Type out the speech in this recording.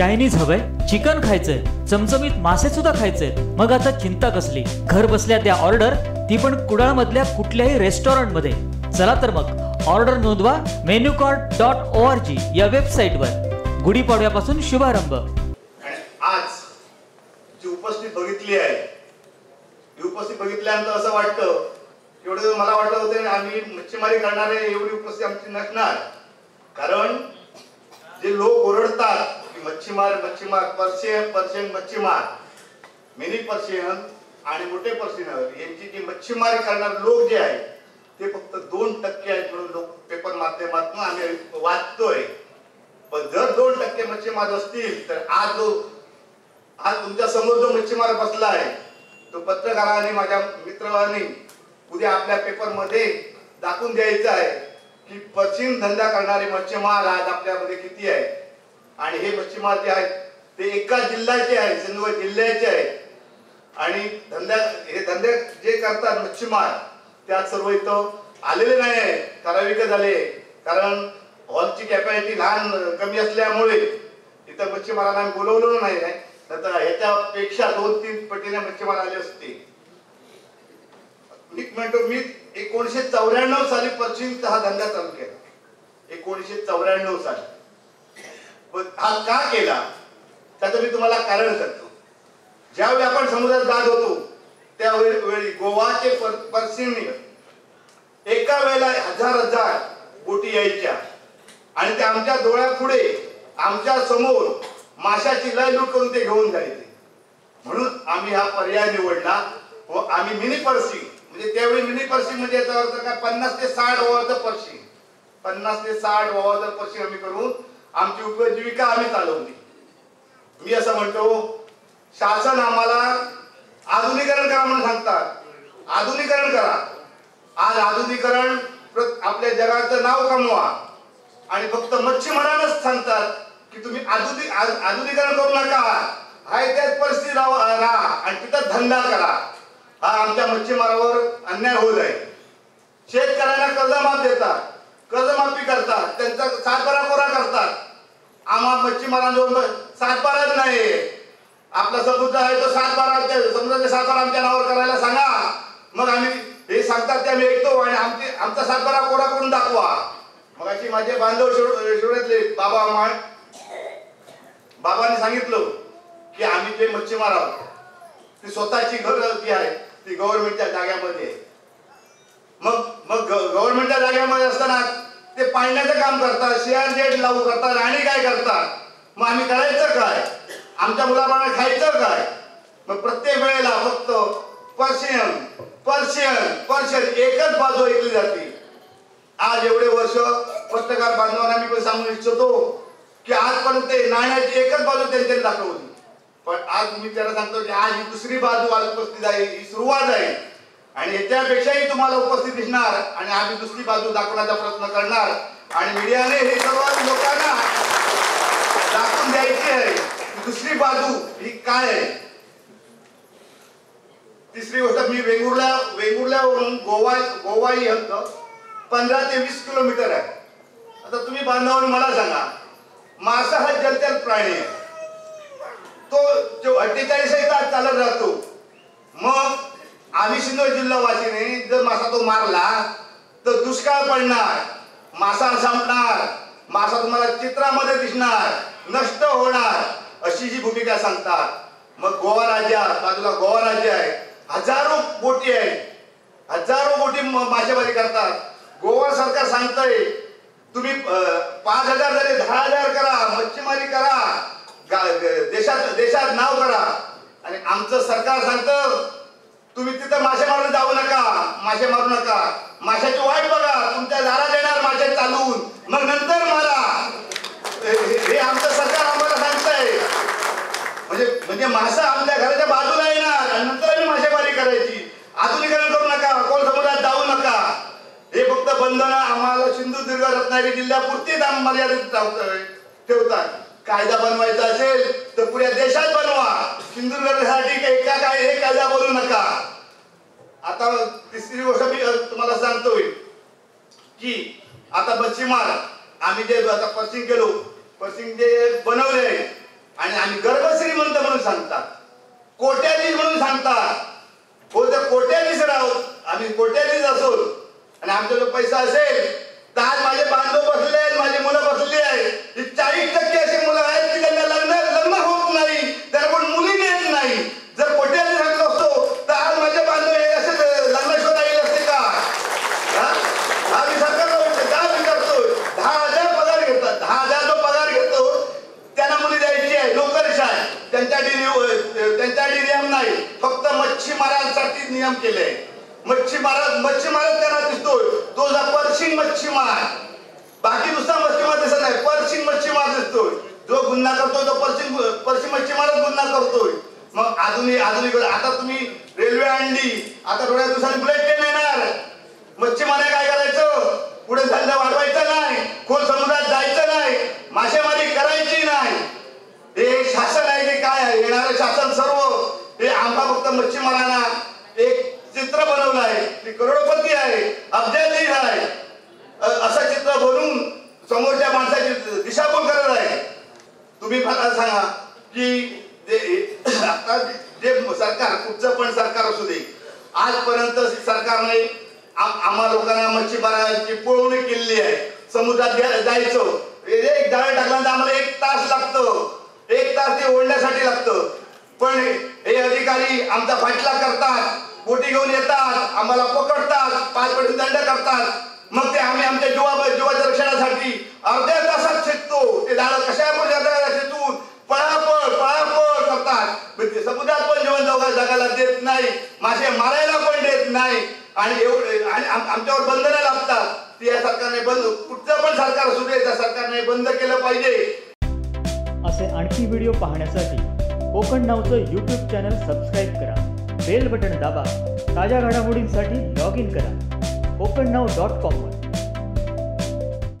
Chinese हवंय chicken खायचंय चमचमीत मासे सुद्धा खायचंय मग आता चिंता कसली? घर बसल्या त्या ऑर्डर ती पण कुडाळ मधल्या कुठल्याही रेस्टॉरंटमध्ये चला तर मग ऑर्डर नोंदवा menu card dot O R G या वेबसाईट वर गुढीपाडव्यापासून शुभारंभ. आज जी उपस्थित बघितली आहे ही उपस्थित बघितल्यानंतर असं वाटतं एवढं मला वाटलं होतं आम्ही मच्छीमारी करणारे एवढी उपस्थिती आमची नसणार कारण जे लोक ओरडतात की मच्छीमार मच्छीमार पर्शियन पर्शियन मच्छीमार. मिनी पर्शियन आणि मोठे पर्शियन यांची जी मच्छीमारी करणारे लोक जे आहेत ते फक्त दोन टक्के आहेत म्हणून लोक पेपर माध्यमातून आम्ही वाचतोय. पण जर दोन टक्के मच्छीमार असतील तर आज जो आज तुमच्यासमोर जो मच्छीमार बसला आहे तो पत्रकारांनी माझ्या मित्रांनी उद्या आपल्या पेपरमध्ये दाखवून द्यायचा आहे की पश्चिम धंदा करणारे मच्छीमार आज आपल्यामध्ये किती आहे. आणि हे मच्छीमार जे आहेत ते एका जिल्ह्याचे आहेत सिंधुदुर्ग जिल्ह्याचे आहेत. आणि धंद्या हे धंदे जे करतात मच्छीमार त्यात सर्व इथं आलेले नाही आहे ठराविक झाले. कारण हॉलची कॅपॅसिटी लहान कमी असल्यामुळे इथं मच्छीमारांना आम्ही बोलवलं नाही तर ह्याच्यापेक्षा दोन तीन पटीने मच्छीमार आले असते. मी म्हणतो मी एकोणीशे चौऱ्याण्णव साली पश्चिम हा धंदा चालू केला. एकोणीशे चौऱ्याण्णव साली. हा का केला? त्याचं मी तुम्हाला कारण सांगतो. ज्यावेळी आपण समुद्रात जात होतो त्यावेळी वेळी गोवाचे पश्चिम एका वेळेला हजार हजार बोटी यायच्या. आणि ते आमच्या डोळ्यापुढे आमच्यासमोर माशाची लय लूट करून ते घेऊन जायचे. म्हणून आम्ही हा पर्याय निवडला व आम्ही मिनी पर्सिंग म्हणजे त्यावेळी मिनी पर्सिंग म्हणजे याचा अर्थ काय? पन्नास ते साठ ओव्हरचं पर्सिंग. पन्नास ते साठ ओव्हरचं पर्सिंग आम्ही करून आमची उपजीविका आम्ही चालवली मी असं म्हणतो शासन आम्हाला आधुनिकरण करा म्हणून सांगतात. आधुनिकरण करा. आज आधुनिकरण आपल्या जगाचं नाव कमवा. आणि फक्त मच्छीमारांनाच सांगतात की तुम्ही आधुनिक आधुनिकरण करू नका. हाय त्याच परिस्थिती राहा आणि तिथं धंदा करा. हा आमच्या मच्छीमारावर अन्याय होत आहे शेतकऱ्यांना कर्जमाफ देतात. कर्जमाफी करतात त्यांचा सातबारा कोरा करतात. आम्हा मच्छीमारांजवळ सातबाराच नाही. आपला समुद्र आहे तो सातबारा समुद्राचे सातबारा आमच्या नावावर करायला सांगा. मग आम्ही हे सांगतात ते आम्ही ऐकतो आणि आमचे आमचा सातबारा कोरा करून दाखवा. मग अशी माझे बांधव शिवण्यातले बाबा माळ बाबांनी सांगितलं की आम्ही जे मच्छीमार आहोत ती स्वतःची घर जी आहे ती गव्हर्नमेंटच्या जाग्यामध्ये. आहे मग मग गव्हर्नमेंटच्या जागेमध्ये असताना ते पाळण्याचं काम करतात शेअर डेट लागू करतात आणि काय करतात? मग आम्ही करायचं काय? आमच्या मुलाबाळांना खायचं काय? मग प्रत्येक वेळेला फक्त पर्शियन पर्शियन पर्शियन एकच बाजू ऐकली जाते. आज एवढे वर्ष पत्रकार बांधवांना मी पण सांगू इच्छितो की आजपर्यंत नाण्याची एकच बाजू त्यांनी दाखवली. पण आज मी त्याला सांगतो की आज ही दुसरी बाजू आज उपस्थित आहे ही सुरुवात आहे. आणि याच्यापेक्षाही तुम्हाला उपस्थित दिसणार आणि आम्ही दुसरी बाजू दाखवण्याचा प्रयत्न करणार. आणि मीडियाने हे सर्व लोकांना दाखवून द्यायची आहे दुसरी बाजू ही काय आहे. तिसरी गोष्ट मी वेंगुर्ला वेंगुर्ल्यावरून गोवा गोवा ही अंत पंधरा ते वीस किलोमीटर आहे. आता तुम्ही बांधावर मला सांगा मासा हा जलचर प्राणी आहे. तो जो अठ्ठेचाळीस तास चालत राहतो. आम्ही सिंधू जिल्हा वासीने जर मासा तो मारला तर दुष्काळ पडणार मासा संपणार मासा तुम्हाला चित्रामध्ये दिसणार नष्ट होणार अशी जी भूमिका सांगतात. मग गोवा राज्यात बाजूला गोवा राज्य आहे. हजारो बोटी आहेत. हजारो बोटी मासेमारी करतात. गोवा सरकार सांगतंय तुम्ही पाच हजार झाले दहा हजार करा मच्छीमारी करा देशात देशात नाव करा. आणि आमचं सरकार सांगतं तुम्ही तिथं मासे मारून जाऊ नका. मासे मारू नका. माशाची वाट बघा. तुमच्या दारात येणार मासे चालून. मग नंतर मारा. हे आमचं सरकार आम्हाला सांगतंय. म्हणजे म्हणजे मासा आमच्या घराच्या बाजूला येणार आणि नंतर आम्ही मासेमारी करायची. आधुनिकरण करू नका. कोल समुद्रात जाऊ नका. हे फक्त बंधन आम्हाला सिंधुदुर्ग रत्नागिरी जिल्ह्यापुरतीच आम्ही मर्यादित ठेवतात. कायदा बनवायचा असेल तर पुऱ्या देशात बनवा. सिंधुदुर्गसाठी एका काय हे कायदा बनवू नका. आता तिसरी गोष्ट मी तुम्हाला सांगतोय की आता मच्छीमार आम्ही जे आता पश्चिम केलो पश्चिम जे बनवले आणि आम्ही गर्भश्रीमंत म्हणून सांगतात. कोट्याधीश म्हणून सांगतात. हो तर कोट्याधीश राहू आम्ही कोट्याधीश असो आणि आमच्याकडे पैसा असेल हा मी सरकारला वाटतं, का विचारतोय दहा हजार पगार घेतात. दहा हजार जो पगार घेतो त्यांना मुली द्यायची आहे नोकरशाही त्यांच्या निव- त्यांच्यासाठी नियम नाही. फक्त मच्छीमारांसाठी नियम केले मच्छीमार मच्छीमारच त्यांना दिसतोय. तो जा पर्शिंग मच्छीमार बाकी दुसरा मच्छीमार दिसत नाही. पर्शिंग मच्छीमार दिसतोय. जो गुन्हा करतोय तो पर्शिंग पर्शिंग मच्छीमारच गुन्हा करतोय. मग आधुनिक आधुनिक आता तुम्ही रेल्वे आणली. आता थोड्या दिवसांनी बुलेट ट्रेन येणार. मच्छीमार काय पुढे धंदा वाढवायचा नाही खोल समुद्रात जायचं नाही मासेमारी करायची नाही. हे शासन आहे की काय आहे? येणारं शासन सर्व हे आम्हा फक्त मच्छीमारांना एक चित्र बनवलं आहे. ती करोडपती आहे अब्जाधीश आहे. असं चित्र बनवून समोरच्या माणसाची दिशाभूल करत आहे. तुम्ही मला सांगा की जे आता जे सरकार कुठचं पण सरकार असू दे. आजपर्यंत सरकारने आम्हा लोकांना मच्छीमारांची पळवणी केलेली आहे. समुद्रात जायचं. एक जाळ टाकल्यानंतर आम्हाला एक तास लागतो. एक तास ते ओढण्यासाठी लागतं. पण हे अधिकारी आमचा फाटला करतात. बोटी घेऊन येतात. आम्हाला पकडतात. पाच पटी दंड करतात. मग ते आम्ही आमच्या जीवा जीवाच्या रक्षणासाठी अर्ध्या तासात शिकतो. ते झाड कशा शिकून पळापळ पळापळ करतात. समुद्रात पण जीवन जगायला देत नाही. मासे मारायला पण देत नाही. आणि एवढे आणि आमच्यावर बंधनं लागतात ती या सरकारने बंद कुठचं पण सरकार असू दे त्या सरकारने बंद केलं पाहिजे. असे आणखी व्हिडिओ पाहण्यासाठी कोकण नावचं यूट्यूब चॅनल सबस्क्राईब करा. बेल बटन दाबा. ताज्या घडामोडींसाठी लॉग इन करा. कोकण नाव डॉट कॉमवर